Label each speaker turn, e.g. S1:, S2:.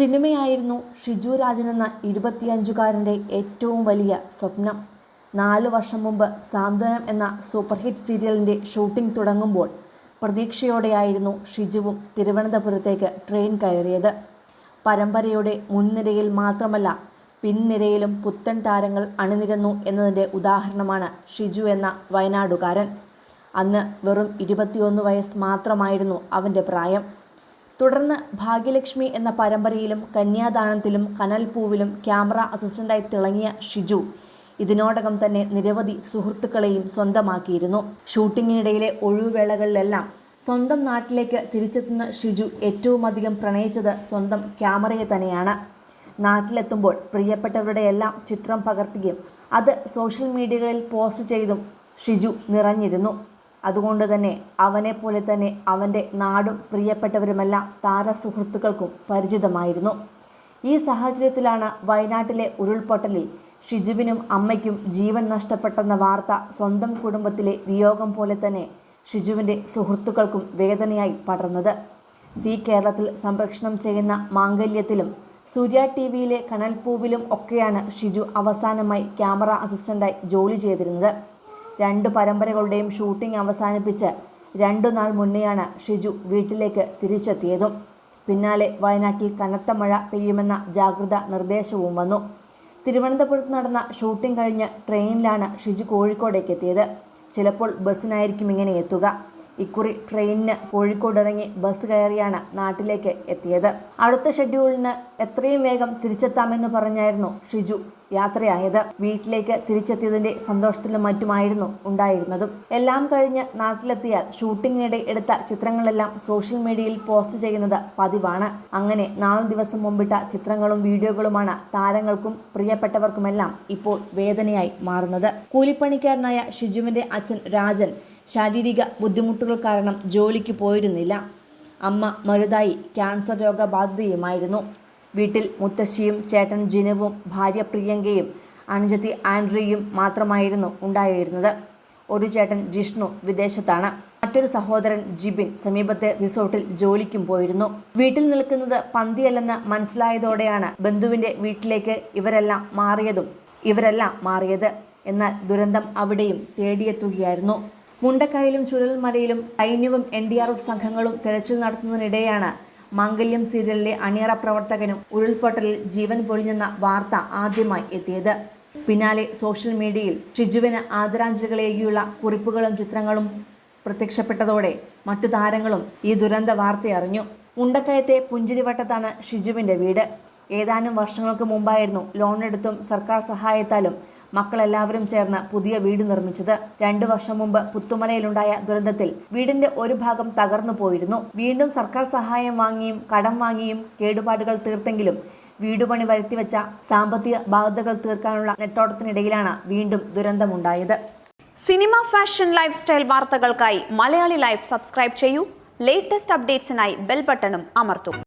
S1: സിനിമയായിരുന്നു ഷിജു രാജൻ എന്ന ഇരുപത്തിയഞ്ചുകാരന്റെ ഏറ്റവും വലിയ സ്വപ്നം. നാലു വർഷം മുമ്പ് സാന്ത്വനം എന്ന സൂപ്പർ ഹിറ്റ് സീരിയലിന്റെ ഷൂട്ടിംഗ് തുടങ്ങുമ്പോൾ പ്രതീക്ഷയോടെയായിരുന്നു ഷിജുവും തിരുവനന്തപുരത്തേക്ക് ട്രെയിൻ കയറിയത്. പരമ്പരയുടെ മുൻനിരയിൽ മാത്രമല്ല പിൻനിരയിലും പുത്തൻ താരങ്ങൾ അണിനിരന്നു എന്നതിന്റെ ഉദാഹരണമാണ് ഷിജു എന്ന വയനാടുകാരൻ. അന്ന് വെറും ഇരുപത്തിയൊന്ന് വയസ്സ് മാത്രമായിരുന്നു അവന്റെ പ്രായം. തുടർന്ന് ഭാഗ്യലക്ഷ്മി എന്ന പരമ്പരയിലും കന്യാദാനത്തിലും കനൽപൂവിലും ക്യാമറ അസിസ്റ്റന്റായി തിളങ്ങിയ ഷിജു ഇതിനോടകം തന്നെ നിരവധി സുഹൃത്തുക്കളെയും സ്വന്തമാക്കിയിരുന്നു. ഷൂട്ടിങ്ങിനിടയിലെ ഒഴിവുവേളകളിലെല്ലാം സ്വന്തം നാട്ടിലേക്ക് തിരിച്ചെത്തുന്ന ഷിജു ഏറ്റവും അധികം പ്രണയിച്ചത് സ്വന്തം ക്യാമറയെ തന്നെയാണ്. നാട്ടിലെത്തുമ്പോൾ പ്രിയപ്പെട്ടവരുടെ എല്ലാം ചിത്രം പകർത്തുകയും അത് സോഷ്യൽ മീഡിയകളിൽ പോസ്റ്റ് ചെയ്തും ഷിജു നിറഞ്ഞിരുന്നു. അതുകൊണ്ട് തന്നെ അവനെ പോലെ തന്നെ അവന്റെ നാടും പ്രിയപ്പെട്ടവരുമെല്ലാം താരസുഹൃത്തുക്കൾക്കും പരിചിതമായിരുന്നു. ഈ സാഹചര്യത്തിലാണ് വയനാട്ടിലെ ഉരുൾപൊട്ടലിൽ ഷിജുവിനും അമ്മയ്ക്കും ജീവൻ നഷ്ടപ്പെട്ടെന്ന വാർത്ത സ്വന്തം കുടുംബത്തിലെ വിയോഗം പോലെ തന്നെ ഷിജുവിന്റെ സുഹൃത്തുക്കൾക്കും വേദനയായി പടർന്നത്. സി കേരളത്തിൽ സംരക്ഷണം ചെയ്യുന്ന മാംഗല്യത്തിലും സൂര്യ ടി വിയിലെ കനൽപൂവിലും ഒക്കെയാണ് ഷിജു അവസാനമായി ക്യാമറ അസിസ്റ്റന്റായി ജോലി ചെയ്തിരുന്നത്. രണ്ട് പരമ്പരകളുടെയും ഷൂട്ടിംഗ് അവസാനിപ്പിച്ച് രണ്ടു നാൾ മുന്നെയാണ് ഷിജു വീട്ടിലേക്ക് തിരിച്ചെത്തിയതും. പിന്നാലെ വയനാട്ടിൽ കനത്ത മഴ പെയ്യുമെന്ന ജാഗ്രത നിർദ്ദേശവും വന്നു. തിരുവനന്തപുരത്ത് നടന്ന ഷൂട്ടിംഗ് കഴിഞ്ഞ് ട്രെയിനിലാണ് ഷിജു കോഴിക്കോടേക്ക് എത്തിയത്. ചിലപ്പോൾ ബസ്സിനായിരിക്കും ഇങ്ങനെ എത്തുക. ഇക്കുറി ട്രെയിനിന് കോഴിക്കോട് ഇറങ്ങി ബസ് കയറിയാണ് നാട്ടിലേക്ക് എത്തിയത്. അടുത്ത ഷെഡ്യൂളിന് എത്രയും വേഗം തിരിച്ചെത്താമെന്ന് പറഞ്ഞായിരുന്നു ഷിജു. യാത്രയായത്. വീട്ടിലേക്ക് തിരിച്ചെത്തിയതിന്റെ സന്തോഷത്തിലും മറ്റുമായിരുന്നു ഉണ്ടായിരുന്നതും. എല്ലാം കഴിഞ്ഞ് നാട്ടിലെത്തിയാൽ ഷൂട്ടിങ്ങിനിടെ എടുത്ത ചിത്രങ്ങളെല്ലാം സോഷ്യൽ മീഡിയയിൽ പോസ്റ്റ് ചെയ്യുന്നത് പതിവാണ്. അങ്ങനെ നാല് ദിവസം മുമ്പിട്ട ചിത്രങ്ങളും വീഡിയോകളുമാണ് താരങ്ങൾക്കും പ്രിയപ്പെട്ടവർക്കുമെല്ലാം ഇപ്പോൾ വേദനയായി മാറുന്നത്. കൂലിപ്പണിക്കാരനായ ഷിജുവിന്റെ അച്ഛൻ രാജൻ ശാരീരിക ബുദ്ധിമുട്ടുകൾ കാരണം ജോലിക്ക് പോയിരുന്നില്ല. അമ്മ മരുതായി ക്യാൻസർ രോഗബാധിതയുമായിരുന്നു. വീട്ടിൽ മുത്തശ്ശിയും ചേട്ടൻ ജിനുവും ഭാര്യ പ്രിയങ്കയും അനുജത്തി ആൻഡ്രിയും മാത്രമായിരുന്നു ഉണ്ടായിരുന്നത്. ഒരു ചേട്ടൻ ജിഷ്ണു വിദേശത്താണ്. മറ്റൊരു സഹോദരൻ ജിബിൻ സമീപത്തെ റിസോർട്ടിൽ ജോലിക്കും പോയിരുന്നു. വീട്ടിൽ നിൽക്കുന്നത് പന്തിയല്ലെന്ന് മനസ്സിലായതോടെയാണ് ബന്ധുവിന്റെ വീട്ടിലേക്ക് ഇവരെല്ലാം മാറിയതും ഇവരെല്ലാം മാറിയത്. എന്നാൽ ദുരന്തം അവിടെയും തേടിയെത്തുകയായിരുന്നു. മുണ്ടക്കായലും ചുരൽമലയിലും സൈന്യവും എൻ ഡി ആർ എഫ് സംഘങ്ങളും തെരച്ചിൽ നടത്തുന്നതിനിടെയാണ് മാംഗല്യം സീരിയലിലെ അണിയറ പ്രവർത്തകനും ഉരുൾപൊട്ടലിൽ ജീവൻ പൊളിഞ്ഞെന്ന വാർത്ത ആദ്യമായി എത്തിയത്. പിന്നാലെ സോഷ്യൽ മീഡിയയിൽ ഷിജുവിന് ആദരാഞ്ജലികളേകിയുള്ള കുറിപ്പുകളും ചിത്രങ്ങളും പ്രത്യക്ഷപ്പെട്ടതോടെ മറ്റു താരങ്ങളും ഈ ദുരന്ത വാർത്തയറിഞ്ഞു. മുണ്ടക്കയത്തെ പുഞ്ചിരിവട്ടത്താണ് ഷിജുവിന്റെ വീട്. ഏതാനും വർഷങ്ങൾക്ക് മുമ്പായിരുന്നു ലോണെടുത്തും സർക്കാർ സഹായത്താലും മക്കളെല്ലാവരും ചേർന്ന് പുതിയ വീട് നിർമ്മിച്ചത്. രണ്ടു വർഷം മുമ്പ് പുത്തുമലയിലുണ്ടായ ദുരന്തത്തിൽ വീടിന്റെ ഒരു ഭാഗം തകർന്നു പോയിരുന്നു. വീണ്ടും സർക്കാർ സഹായം വാങ്ങിയും കടം വാങ്ങിയും കേടുപാടുകൾ തീർത്തെങ്കിലും വീടുപണി വരുത്തിവെച്ച സാമ്പത്തിക ബാധ്യതകൾ തീർക്കാനുള്ള നെട്ടോട്ടത്തിനിടയിലാണ് വീണ്ടും ദുരന്തമുണ്ടായത്.
S2: സിനിമ ഫാഷൻ ലൈഫ് സ്റ്റൈൽ വാർത്തകൾക്കായി മലയാളി ലൈഫ് സബ്സ്ക്രൈബ് ചെയ്യൂ. ലേറ്റസ്റ്റ് അപ്ഡേറ്റ്സിനായി ബെൽ ബട്ടണും അമർത്തും.